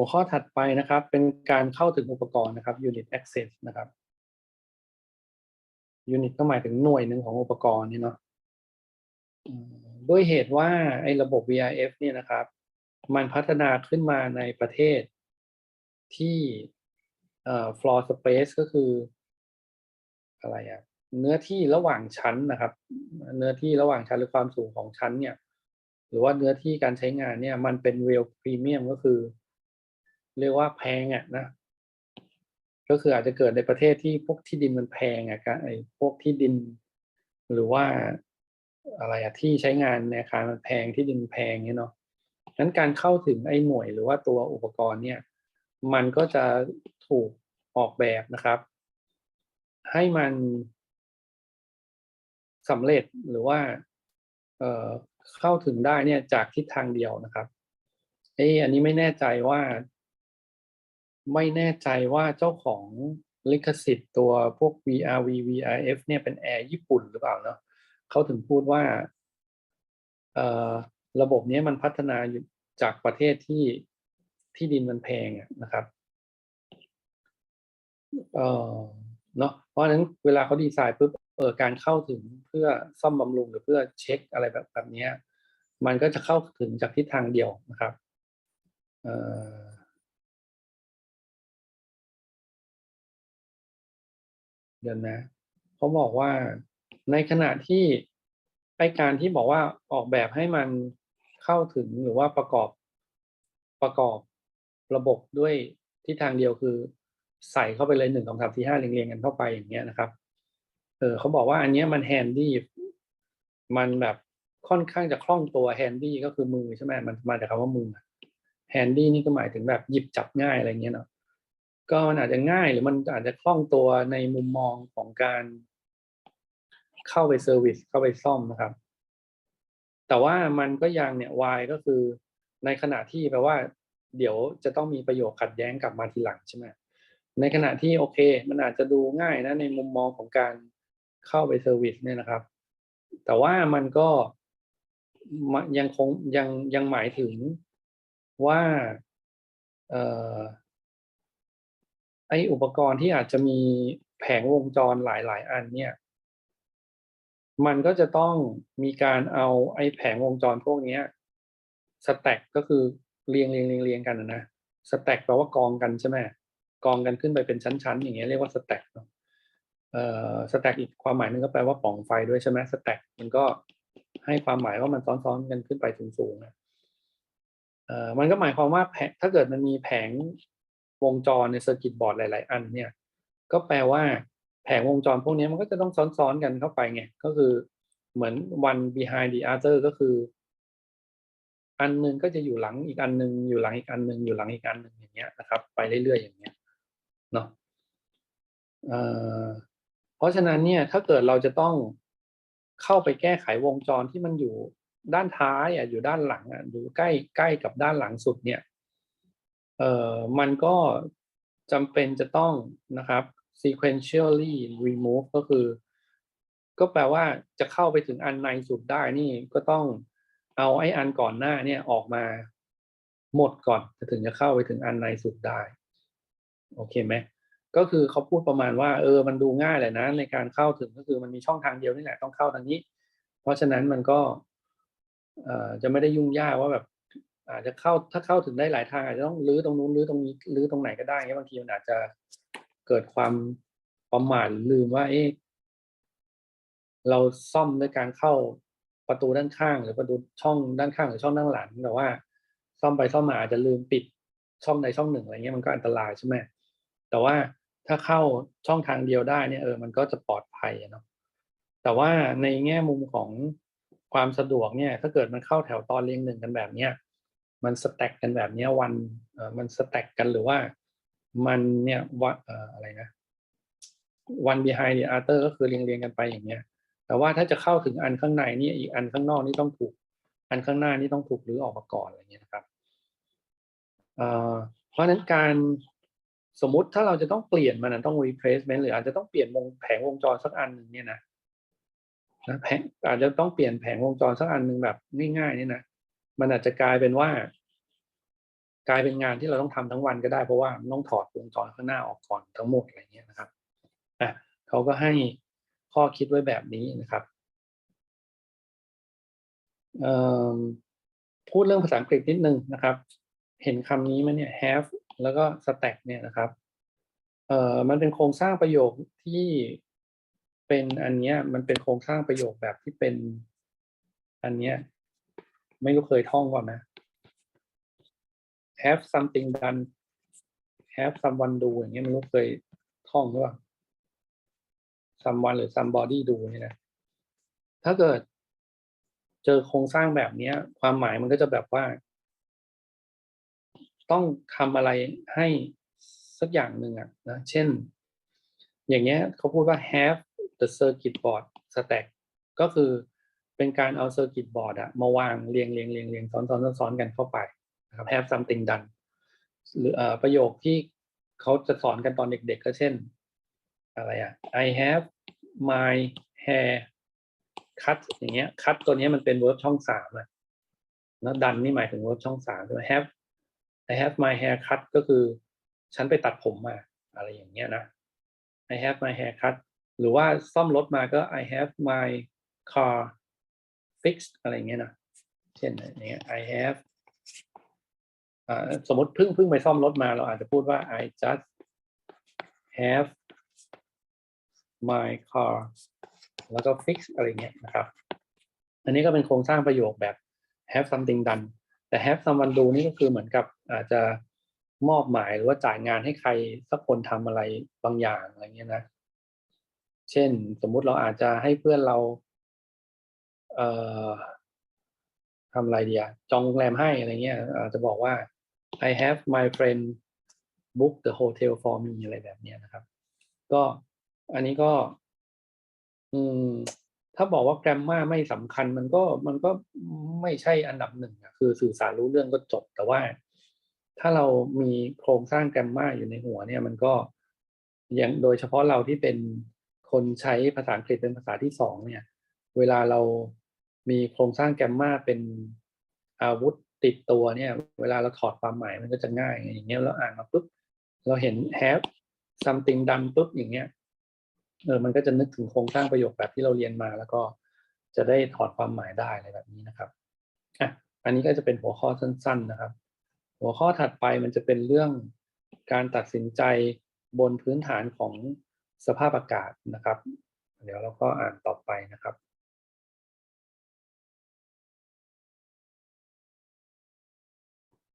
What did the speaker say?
หัวข้อถัดไปนะครับ เป็นการเข้าถึงอุปกรณ์นะครับ unit access นะครับ unit ก็หมายถึงหน่วยหนึ่งของอุปกรณ์นี่เนาะด้วยเหตุว่าไอ้ระบบ VRF เนี่ยนะครับ มันพัฒนาขึ้นมาในประเทศที่เอ่อ floor space ก็คือ อะไรอะเนื้อที่ระหว่างชั้นนะครับ เนื้อที่ระหว่างชั้นหรือความสูงของชั้นเนี่ย หรือว่าเนื้อที่การใช้งานเนี่ย มันเป็น real premium ก็คือ เรียกว่าแพงอะนะ ก็คืออาจจะเกิดในประเทศที่พวกที่ดินมันแพงอะการไอ้พวกที่ดิน หรือว่าอะไรอะที่ใช้งานในอาคารมันแพงที่ดินแพงเนี่ยเนาะนั้นการเข้าถึงไอ้หน่วยหรือว่าตัวอุปกรณ์เนี่ย มันก็จะถูกออกแบบนะครับ ให้มันสำเร็จหรือว่าเอ่อเข้าถึงได้เนี่ยจากทิศทางเดียวนะครับเอออันนี้ไม่แน่ใจว่า ไม่แน่ใจว่าเจ้าของลิขสิทธิ์ตัวพวก VRV VRF เนี่ยเป็นแอร์ญี่ปุ่นหรือเปล่าเนาะเขาถึงพูดว่าเอ่อระบบนี้มันพัฒนาจากประเทศที่ที่ดินมันแพงอะนะครับเออเนาะเพราะฉะนั้นเวลาเขาดีไซน์ปุ๊บเออการเข้าถึงเพื่อซ่อมบำรุงหรือเพื่อเช็คอะไรแบบแบบเนี้ยมันก็จะเข้าถึงจากทิศทางเดียวนะครับเอ่อ เดี๋ยวนะเขาบอกว่าในขณะที่ไอการที่บอกว่าออกแบบให้มันเข้าถึงหรือว่าประกอบประกอบระบบด้วยทิศทางเดียวคือ ใส่เข้าไปเลยหนึ่งสองสามสี่ห้าเรียงๆกันเข้าไปอย่างเงี้ยนะครับ เออเขาบอกว่าอันเนี้ยมันแฮนดี้มันแบบค่อนข้างจะคล่องตัวแฮนดี้ก็คือมือใช่ไหมมันมาจากคำว่ามือแฮนดี้นี่ก็หมายถึงแบบหยิบจับง่ายอะไรเงี้ยเนาะ ก็มันอาจจะง่ายหรือมันอาจจะคล่องตัวในมุมมองของการเข้าไปเซอร์วิสเข้าไปซ่อมนะครับ แต่ว่ามันก็ยังเนี่ยวายก็คือในขณะที่แปลว่า เดี๋ยวจะต้องมีประโยชน์ขัดแย้งกลับมาทีหลังใช่ไหมในขณะที่โอเค มันอาจจะดูง่ายนะในมุมมองของการเข้าไปเซอร์วิสเนี่ยนะครับ แต่ว่ามันก็ยังคงยังยังหมายถึงว่าเอ่อ ไออุปกรณ์ที่อาจจะมีแผงวงจรหลาย ๆ อันเนี่ย มันก็จะต้องมีการเอาไอแผงวงจรพวกนี้สแต็กก็คือเรียงเรียงเรียงเรียงกันนะสแต็กแปลว่ากองกันใช่ไหมกองกันขึ้นไปเป็นชั้น ๆ อย่างเงี้ยเรียกว่าสแต็กเนาะเอ่อสแต็กอีกความหมายหนึงก็แปลว่าปล่องไฟด้วยใช่ไหมสแต็กมันก็ให้ความหมายว่ามันซ้อนๆกันขึ้นไปสูงๆนะเอ่อมันก็หมายความว่าแผงถ้าเกิดมันมีแผง วงจรในเซอร์กิตบอร์ดหลาย ๆ อันเนี่ยก็แปลว่าแผงวงจรพวกนี้มันก็จะต้องซ้อนๆกันเข้าไปไงก็คือเหมือน one behind the other ก็คือ อันนึงก็จะอยู่หลังอีกอันนึงอยู่หลังอีกอันนึงอยู่หลังอีกอันนึงอย่างเงี้ยนะครับ ไปเรื่อย ๆ อย่างเงี้ยเนาะเอ่อเพราะฉะนั้นเนี่ยถ้าเกิดเราจะต้องเข้าไปแก้ไขวงจรที่มันอยู่ด้านท้ายอะอยู่ด้านหลังอะอยู่ใกล้ใกล้กับด้านหลังสุดเนี่ย เอ่อมันก็จำเป็นจะต้องนะครับ sequentially remove ก็คือ ก็แปลว่าจะเข้าไปถึงอันในสุดได้นี่ก็ต้องเอาไอ้อันก่อนหน้าเนี่ยออกมาหมดก่อนจะถึงจะเข้าไปถึงอันในสุดได้ โอเคไหมก็คือเขาพูดประมาณว่าเออมันดูง่ายแหละนะในการเข้าถึงก็คือมันมีช่องทางเดียวนี่แหละต้องเข้าทางนี้ เพราะฉะนั้นมันก็เอ่อจะไม่ได้ยุ่งยากว่าแบบ อาจจะเข้าถ้าเข้าถึงได้หลายทางอาจจะต้องรื้อตรงนู้นรื้อตรงนี้รื้อตรงไหนก็ได้เงี้ยบางทีมันอาจจะเกิดความประมาทลืมว่า เอ๊ะเราซ่อมด้วยการเข้าประตูด้านข้าง หรือประตูช่องด้านข้างหรือช่องด้านหลังแต่ว่า ซ่อมไปซ่อมมาอาจจะลืมปิดช่องใดช่องหนึ่งอะไรเงี้ยมันก็อันตรายใช่ไหมแต่ว่าถ้าเข้าช่องทางเดียวได้เนี่ยเออมันก็จะปลอดภัยเนาะแต่ว่าในแง่มุมของความสะดวกเนี่ย ถ้าเกิดมันเข้าแถวตอนเรียงหนึ่งกันแบบเนี้ย มันสแต็กกันแบบนี้วันมันสแต็กกันหรือว่ามันเนี่ยว่าเอ่อะไรนะ one behind the other ก็คือเรียงเรียงกันไปอย่างเงี้ย แต่ว่าถ้าจะเข้าถึงอันข้างในนี่อีกอันข้างนอกนี่ต้องถูก อันข้างหน้านี่ต้องถูกหรือออกมาก่อนอะไรเงี้ยนะครับเพราะฉะนั้นการสมมุติถ้าเราจะต้องเปลี่ยนมันต้อง replacement หรืออาจจะต้องเปลี่ยนวงแผงวงจรสักอันหนึ่งเนี่ยนะนะแผงอาจจะต้องเปลี่ยนแผงวงจรสักอันหนึ่งแบบง่ายๆเนี่ยนะ มันอาจจะกลายเป็นว่า กลายเป็นงานที่เราต้องทำทั้งวันก็ได้เพราะว่ามันต้องถอดวงจรข้างหน้าออกก่อนทั้งหมดอะไรเงี้ยนะครับอะเขาก็ให้ข้อคิดไว้แบบนี้นะครับพูดเรื่องภาษาอังกฤษนิดนึงนะครับ เห็นคำนี้ไหมเนี่ย have แล้วก็ stack เนี่ยนะครับเอ่อมันเป็นโครงสร้างประโยคที่เป็นอันเนี้ยมันเป็นโครงสร้างประโยคแบบที่เป็น อันเนี้ย ไม่รู้เคยท่องก่อนนะ have something done have someone do อย่างเงี้ยไม่รู้เคยท่องหรือเปล่า someone หรือ somebody do เนี่ยนะถ้าเกิด เจอโครงสร้างแบบเนี้ย ความหมายมันก็จะแบบว่า ต้องทำอะไรให้สักอย่างหนึ่งอะนะ เช่น อย่างเงี้ยเขาพูดว่า have the circuit board stack ก็คือ เป็นการเอา circuit board อะมาวางเรียงเรียงเรียงเรียงซ้อนซ้อนซ้อนกันเข้าไปนะครับ have something done หรืออประโยคที่เขาจะสอนกันตอนเด็กๆก็เช่น อะไรอะ I have my hair cut อย่างเงี้ย cut ตัวนี้มันเป็น verb ช่องสามอะแล้วดันนี่หมายถึง verb ช่องสามใช่ไหม have I have my hair cut ก็คือ ฉันไปตัดผมมา อะไรอย่างเงี้ยนะ I have my hair cut หรือว่าซ่อมรถมาก็ I have my car fixed อะไรเงี้ยนะเช่นอย่างเงี้ย I have สมมติเพิ่งเพิ่งไปซ่อมรถมาเราอาจจะพูดว่า I just have my car แล้วก็ fix อะไรเงี้ยนะครับ อันนี้ก็เป็นโครงสร้างประโยคแบบ have something done แต่ have someone do นี่ก็คือเหมือนกับอาจจะมอบหมายหรือว่าจ่ายงานให้ใครสักคนทำอะไรบางอย่างอะไรเงี้ยนะ เช่นสมมุติเราอาจจะให้เพื่อนเรา เอ่อทำอะไรดีอะจองโรงแรมให้อะไรเงี้ยอาจจะบอกว่า I have my friend book the hotel for me อะไรแบบเนี้ยนะครับ ก็อันนี้ก็ อืม ถ้าบอกว่า grammar ไม่สำคัญมันก็มันก็ไม่ใช่อันดับหนึ่งคือสื่อสารรู้เรื่องก็จบ แต่ว่า ถ้าเรามีโครงสร้าง grammar อยู่ในหัวเนี่ย มันก็อย่างโดยเฉพาะเราที่เป็นคนใช้ภาษาอังกฤษเป็นภาษาที่สองเนี่ย เวลาเรา มีโครงสร้าง grammar เป็นอาวุธติดตัวเนี่ย เวลาเราถอดความหมายมันก็จะง่าย อย่างเงี้ยเราอ่านมาปุ๊บเราเห็น have something done ปุ๊บอย่างเงี้ยเออมันก็จะนึกถึงโครงสร้างประโยคแบบที่เราเรียนมาแล้วก็จะได้ถอดความหมายได้อะไรแบบนี้นะครับอะอันนี้ก็จะเป็นหัวข้อสั้น ๆนะครับ หัวข้อถัดไปมันจะเป็นเรื่องการตัดสินใจบนพื้นฐานของสภาพอากาศนะครับ เดี๋ยวเราก็อ่านต่อไปนะครับ